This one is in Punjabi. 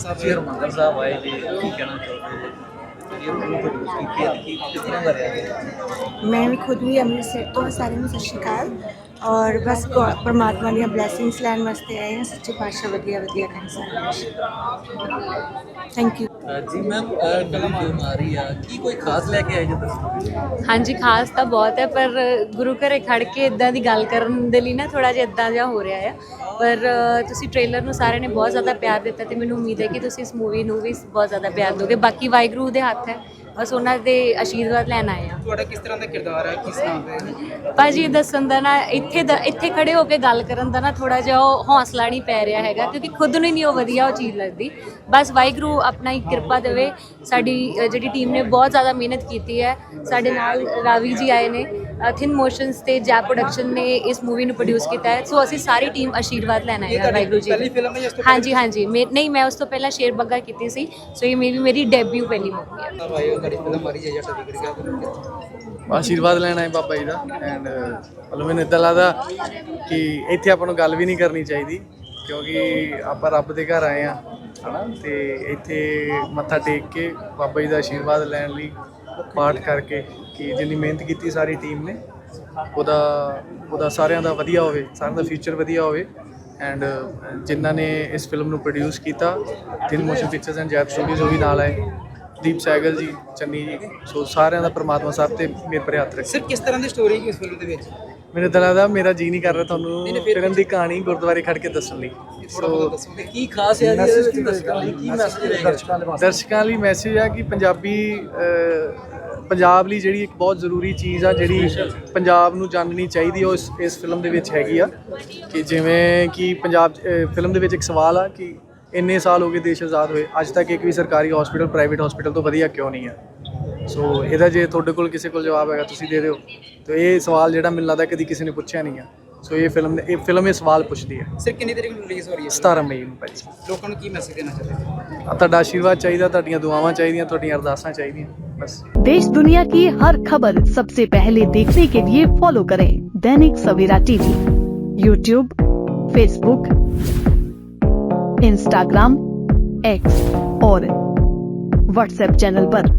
ਜੀ ਹਰਮੰਦਰ ਸਾਹਿਬ ਆਏ ਜੀ ਕੀ ਕਹਿਣਾ ਚਾਹੁੰਦੇ ਜੀ ਇਹ ਨੂੰ ਪ੍ਰੋਡਿਊਸ ਕੀਤੀ ਹੈ ਕਿਸ ਤਰ੍ਹਾਂ ਦਾ ਮੈਂ ਵੀ ਖੁਦ ਵੀ ਅੰਮ੍ਰਿਤਸਰ ਤੋਂ ਹਾਂ, ਸਾਰਿਆਂ ਨੂੰ ਸਤਿ ਸ਼੍ਰੀ ਅਕਾਲ। ਔਰ ਬਸ ਪਰਮਾਤਮਾ ਦੀਆਂ ਬਲੇਸਿੰਗਸ ਲੈਣ ਵਾਸਤੇ ਆਏ ਹਾਂ। ਸੱਚੇ ਪਾਤਸ਼ਾਹ ਵਧੀਆ ਵਧੀਆ ਕਰੇ ਸਾਰਾ। ਥੈਂਕ ਯੂ ਜੀ ਮੈਮ ਨਵੀਂ ਫਿਲਮ ਆ ਆ ਕੀ ਕੋਈ ਖਾਸ ਲੈ ਕੇ ਆਏ ਜੀ ਹਾਂਜੀ ਖਾਸ ਤਾਂ ਬਹੁਤ ਹੈ ਪਰ ਗੁਰੂ ਘਰੇ ਖੜ ਕੇ ਇਦਾਂ ਦੀ ਗੱਲ ਕਰਨ ਦੇ ਲਈ ਨਾ ਥੋੜਾ ਜਿਹਾ ਇਦਾਂ ਜਿਹਾ ਹੋ ਰਿਹਾ ਹੈ ਪਰ ਤੁਸੀਂ ਟ੍ਰੇਲਰ ਨੂੰ ਸਾਰਿਆਂ ਨੇ ਬਹੁਤ ਜ਼ਿਆਦਾ ਪਿਆਰ ਦਿੱਤਾ ਤੇ ਮੈਨੂੰ ਉਮੀਦ ਹੈ ਕਿ ਤੁਸੀਂ ਇਸ ਮੂਵੀ ਨੂੰ ਵੀ ਬਹੁਤ ਜ਼ਿਆਦਾ ਪਿਆਰ ਦਿਓਗੇ ਬਾਕੀ ਵਾਹਿਗੁਰੂ ਦੇ ਹੱਥ ਹੈ। ਬਸ ਉਹਨਾਂ ਦੇ ਆਸ਼ੀਰਵਾਦ ਲੈਣ ਆਏ ਆ ਤੁਹਾਡਾ ਕਿਸ ਤਰ੍ਹਾਂ ਦਾ ਕਿਰਦਾਰ ਹੈ? ਕਿਸ ਨਾਮ ਦੇ ਭਾਜੀ ਦੱਸਣ ਦਾ ਨਾ ਇੱਥੇ ਦਾ ਇੱਥੇ ਖੜੇ ਹੋ ਕੇ ਗੱਲ ਕਰਨ ਦਾ ਨਾ ਥੋੜਾ ਜਿਹਾ ਉਹ ਹੌਸਲਾ ਨਹੀਂ ਪੈ ਰਿਹਾ ਹੈਗਾ ਕਿਉਂਕਿ ਖੁਦ ਨੂੰ ਹੀ ਨਹੀਂ ਉਹ ਵਧੀਆ ਉਹ ਚੀਜ਼ ਲੱਗਦੀ। ਬਸ ਵਾਹਿਗੁਰੂ ਆਪਣਾ ਹੀ ਕਿਰਪਾ ਦੇਵੇ। ਸਾਡੀ ਜਿਹੜੀ ਟੀਮ ਨੇ ਬਹੁਤ ਜ਼ਿਆਦਾ ਮਿਹਨਤ ਕੀਤੀ ਹੈ। ਸਾਡੇ ਨਾਲ ਰਾਵੀ ਜੀ ਆਏ ਨੇ। ਥਿਨ ਮੋਸ਼ਨਸ ਤੇ ਜੈ ਪ੍ਰੋਡਕਸ਼ਨ ਨੇ ਇਸ ਮੂਵੀ ਨੂੰ ਪ੍ਰੋਡਿਊਸ ਕੀਤਾ ਹੈ। ਸੋ ਅਸੀਂ ਸਾਰੀ ਟੀਮ ਆਸ਼ੀਰਵਾਦ ਲੈਣ ਹਾਂ ਵਾਹਿਗੁਰੂ ਜੀ ਪਹਿਲੀ ਦੀ। ਫਿਲਮ ਹੈ ਇਸ ਤੋਂ ਹਾਂਜੀ ਹਾਂਜੀ। ਮੇ- ਨਹੀਂ ਮੈਂ ਉਸ ਤੋਂ ਪਹਿਲਾਂ ਸ਼ੇਰ ਬੱਗਾ ਕੀਤੀ ਸੀ। ਸੋ ਇਹ ਮੇਰੀ ਮੇਰੀ ਡੈਬਿਊ ਪਹਿਲੀ ਮੂਵੀ ਹੈ। ਆਸ਼ੀਰਵਾਦ ਲੈਣਾ ਹੈ ਬਾਬਾ ਜੀ ਦਾ। ਐਂਡ ਮਤਲਬ ਮੈਨੂੰ ਇਦਾਂ ਲੱਗਦਾ ਕਿ ਇੱਥੇ ਆਪਾਂ ਨੂੰ ਗੱਲ ਵੀ ਨਹੀਂ ਕਰਨੀ ਚਾਹੀਦੀ ਕਿਉਂਕਿ ਆਪਾਂ ਰੱਬ ਦੇ ਘਰ ਆਏ ਆ ਹਨਾ? ਤੇ ਇੱਥੇ ਮੱਥਾ ਟੇਕ ਕੇ ਬਾਬਾ ਜੀ ਦਾ ਆਸ਼ੀਰਵਾਦ ਲੈਣ ਲਈ ਪਾਠ ਕਰਕੇ ਕਿ ਜਿੰਨੀ ਮਿਹਨਤ ਕੀਤੀ ਸਾਰੀ ਟੀਮ ਨੇ, ਉਹਦਾ ਉਹਦਾ ਸਾਰਿਆਂ ਦਾ ਵਧੀਆ ਹੋਵੇ, ਸਾਰਿਆਂ ਦਾ ਫਿਊਚਰ ਵਧੀਆ ਹੋਵੇ। ਐਂਡ ਜਿਨ੍ਹਾਂ ਨੇ ਇਸ ਫਿਲਮ ਨੂੰ ਪ੍ਰੋਡਿਊਸ ਕੀਤਾ ਤਿੰਨ ਮੋਸ਼ਨ ਪਿਕਚਰਸ ਐਂਡ ਜੈਪ ਸਟੂਡੀਓਜ਼ ਉਹ ਵੀ ਨਾਲ ਆਏ, ਦੀਪ ਸੈਗਲ ਜੀ, ਚੰਨੀ ਜੀ, ਸੋ ਸਾਰਿਆਂ ਦਾ ਪ੍ਰਮਾਤਮਾ ਸਾਹਿਬ ਤੇ ਮੇਰੇ ਪਰ ਹੱਥ ਰੱਖੇ। ਸਿਰ ਕਿਸ ਤਰ੍ਹਾਂ ਦੀ ਸਟੋਰੀ ਹੈ ਇਸ ਫਿਲਮ ਦੇ ਵਿੱਚ? ਮੇਰੇ ਦਿਲ ਦਾ ਮੇਰਾ ਜੀ ਨਹੀਂ ਕਰ ਰਿਹਾ ਤੁਹਾਨੂੰ ਫਿਲਮ ਦੀ ਕਹਾਣੀ ਗੁਰਦੁਆਰੇ ਖੜ ਕੇ ਦੱਸਣ ਲਈ। ਦੱਸੋਗੇ ਕੀ ਖਾਸ ਹੈ ਜੀ ਇਹਦੇ ਵਿੱਚ ਦੱਸਣ ਲਈ ਕੀ ਮੈਸੇਜ ਰਹੇਗਾ ਦਰਸ਼ਕਾਂ ਲਈ ਮੈਸੇਜ ਹੈ ਕਿ ਪੰਜਾਬੀ ਪੰਜਾਬ ਲਈ ਜਿਹੜੀ ਇੱਕ ਬਹੁਤ ਜ਼ਰੂਰੀ ਚੀਜ਼ ਆ ਜਿਹੜੀ ਪੰਜਾਬ ਨੂੰ ਜਾਣਨੀ ਚਾਹੀਦੀ ਉਹ ਇਸ ਇਸ ਫਿਲਮ ਦੇ ਵਿੱਚ ਹੈਗੀ ਆ। ਕਿ ਜਿਵੇਂ ਕਿ ਪੰਜਾਬ ਫਿਲਮ ਦੇ ਵਿੱਚ ਇੱਕ ਸਵਾਲ ਆ ਕਿ ਇੰਨੇ ਸਾਲ ਹੋ ਗਏ ਦੇਸ਼ ਆਜ਼ਾਦ ਹੋਏ ਅੱਜ ਤੱਕ ਇੱਕ ਵੀ ਸਰਕਾਰੀ ਹਸਪੀਟਲ ਪ੍ਰਾਈਵੇਟ ਹਸਪੀਟਲ ਤੋਂ ਵਧੀਆ ਕਿਉਂ ਨਹੀਂ ਆ? ਸੋ ਇਹਦਾ ਜੇ ਤੁਹਾਡੇ ਕੋਲ ਕਿਸੇ ਕੋਲ ਜਵਾਬ ਹੈਗਾ ਤੁਸੀਂ ਦੇ ਦਿਓ ਤੇ ਇਹ ਸਵਾਲ ਜਿਹੜਾ ਮੈਨੂੰ ਲੱਗਦਾ ਕਦੀ ਕਿਸੇ ਨੇ ਪੁੱਛਿਆ ਨਹੀਂ ਆ ਸੋ ਇਹ ਫਿਲਮ ਇਹ ਫਿਲਮ ਇਹ ਸਵਾਲ ਪੁੱਛਦੀ ਹੈ ਸਿਰ ਕਿੰਨੀ ਤਰੀਕ ਨੂੰ ਰਿਲੀਜ਼ ਹੋ ਰਹੀ ਹੈ 17 ਮਈ ਨੂੰ ਭਾਈ ਲੋਕਾਂ ਨੂੰ ਕੀ ਮੈਸੇਜ ਦੇਣਾ ਚਾਹੁੰਦੇ ਹੋ ਆ ਤੁਹਾਡਾ ਆਸ਼ੀਰਵਾਦ ਚਾਹੀਦਾ ਤੁਹਾਡੀਆਂ ਦੁਆਵਾਂ ਚਾਹੀਦੀਆਂ ਤੁਹਾਡੀਆਂ ਅਰਦਾਸਾਂ ਚਾਹੀਦੀਆਂ ਬਸ देश दुनिया की हर खबर सबसे पहले देखने के लिए फॉलो करें Dainik Savera TV YouTube Facebook Instagram X और व्हाट्सएप चैनल पर।